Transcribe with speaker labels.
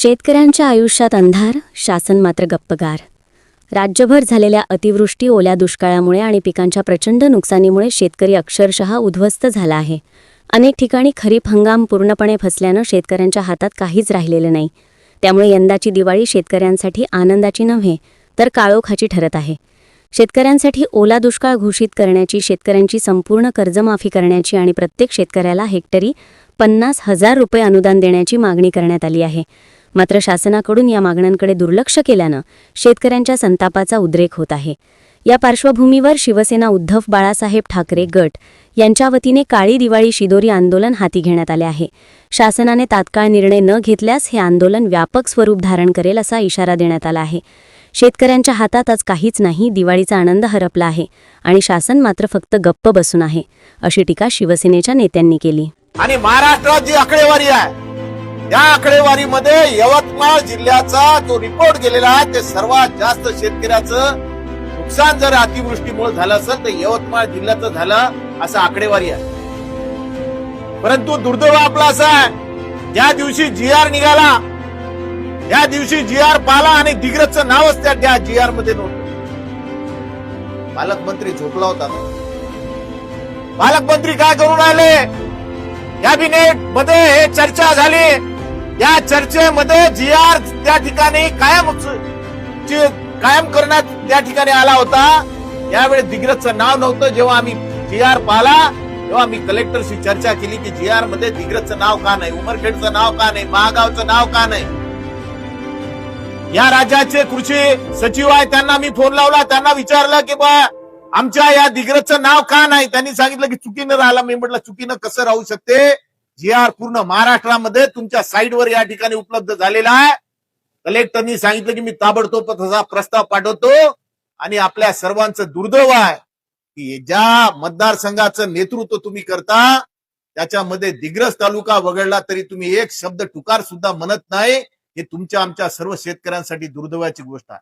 Speaker 1: शेतकऱ्यांच्या आयुष्यात अंधार शासन मात्र गप्पगार. राज्यभर झालेल्या अतिवृष्टी ओल्या दुष्काळामुळे आणि पिकांच्या प्रचंड नुकसानीमुळे शेतकरी अक्षरशः उद्ध्वस्त झाला आहे. अनेक ठिकाणी खरीप हंगाम पूर्णपणे फसल्यानं शेतकऱ्यांच्या हातात काहीच राहिलेलं नाही. त्यामुळे यंदाची दिवाळी शेतकऱ्यांसाठी आनंदाची नव्हे तर काळोखाची ठरत आहे. शेतकऱ्यांसाठी ओला दुष्काळ घोषित करण्याची शेतकऱ्यांची संपूर्ण कर्जमाफी करण्याची आणि प्रत्येक शेतकऱ्याला हेक्टरी पन्नास हजार रुपये अनुदान देण्याची मागणी करण्यात आली आहे. मात्र शासनाकडून या मागण्यांकडे दुर्लक्ष केल्यानं शेतकऱ्यांच्या संतापाचा उद्रेक होत आहे. या पार्श्वभूमीवर शिवसेना उद्धव बाळासाहेब ठाकरे गट यांच्या वतीने काळी दिवाळी शिदोरी आंदोलन हाती घेण्यात आले आहे. शासनाने तात्काळ निर्णय न घेतल्यास हे आंदोलन व्यापक स्वरूप धारण करेल असा इशारा देण्यात आला आहे. शेतकऱ्यांच्या हातात आज काहीच नाही दिवाळीचा आनंद हरपला आहे आणि शासन मात्र फक्त गप्प बसून आहे अशी टीका शिवसेनेच्या नेत्यांनी केली.
Speaker 2: आणि महाराष्ट्रात जी आकडेवारी आहे या आकडेवारीमध्ये यवतमाळ जिल्ह्याचा जो रिपोर्ट गेलेला आहे ते सर्वात जास्त शेतकऱ्याचं नुकसान जर अतिवृष्टीमुळे झालं असेल तर यवतमाळ जिल्ह्याचं झालं असं आकडेवारी आहे. परंतु दुर्दैव आपला असा आहे ज्या दिवशी जी आर निघाला त्या दिवशी जी आर पाला आणि दिग्रजचं नावच त्या त्या जी आरमध्ये नव्हतं. पालकमंत्री झोपला होता पालकमंत्री काय करून आले कॅबिनेटमध्ये हे चर्चा झाली. या चर्चेमध्ये जी आर त्या ठिकाणी कायम कायम करण्यात त्या ठिकाणी आला होता. यावेळी दिग्रजचं नाव नव्हतं. जेव्हा आम्ही जी आर पाहिला तेव्हा आम्ही कलेक्टरशी चर्चा केली की जी आरमध्ये दिग्रजचं नाव का नाही उमरखेडचं नाव का नाही महागावचं नाव का नाही? या राज्याचे कृषी सचिव आहे त्यांना मी फोन लावला. त्यांना विचारलं की बा आमच्या या दिग्रजचं नाव का नाही? त्यांनी सांगितलं की चुकीनं राहिला. मी म्हटलं चुकीनं कसं राहू शकते? जी आर पूर्ण महाराष्ट्रामध्ये तुमच्या साईटवर या ठिकाणी उपलब्ध झालेला आहे. कलेक्टरनी सांगितलं की मी ताबडतोब तसा प्रस्ताव पाठवतो. आणि आपल्या सर्वांचं दुर्दैव आहे की ज्या मतदारसंघाचं नेतृत्व तुम्ही करता त्याच्यामध्ये दिग्रस तालुका वगळला तरी तुम्ही एक शब्द टुकार सुद्धा म्हणत नाही. हे तुमच्या आमच्या सर्व शेतकऱ्यांसाठी दुर्दैवाची गोष्ट आहे.